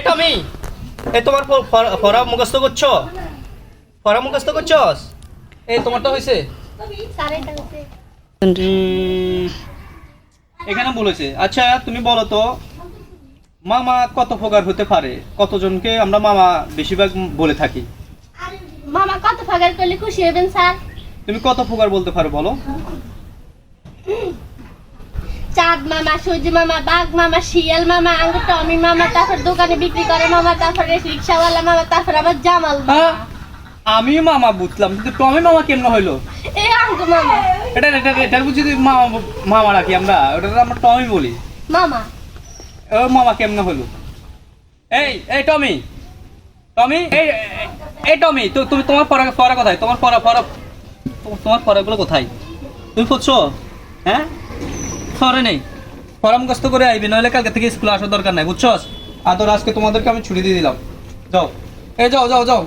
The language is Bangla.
এই টমি এই তোমার পড়া মুখস্থ করছ? পড়া মুখস্থ করছস? এই তোমারটা হয়েছে এখানে বলেছে আচ্ছা তুমি বলো তো মামা কত প্রকার হতে পারে? কতজনকে আমরা মামা বেশিরভাগ বলে থাকি? মামা কত ফাগার করলে খুশি হবেন স্যার? তুমি কত প্রকার বলতে পারো বলো? চাঁদ মামা সূর্য মামা বাঘ মামা শিয়াল মামা আঙ্গুর টমি মামা তারপর দোকানে বিক্রি করে মামা তারপরে রিক্সাওয়ালা মামা তারপর আবার জামাল হ্যাঁ মামা আমি মামা বুঝলাম কিন্তু টমি মামা কেমন হইল? এই আঙ্গু মামা। এটা এটা এটার বুঝি মামা মামা রাখি আমরা? ওটা আমরা টমি বলি। মামা। ও মামা কেমন হলো এই এই টমি। টমি এই এই- টমি তো তুমি তোমার পড়া পড়া কোথায়? তোমার পড়া পড়া তোমার- তোমার পড়াগুলো কোথায়? তুমি পড়ছো হ্যাঁ? সরে নেই। পড়া মুখস্থ করে আইবি, নইলে কালকে থেকে স্কুলে আসার দরকার নাই, বুঝছস? আদর আজকে তোমাদেরকে আমি ছুটি দিয়ে দিলাম। যাও। এই যাও যাও যাও।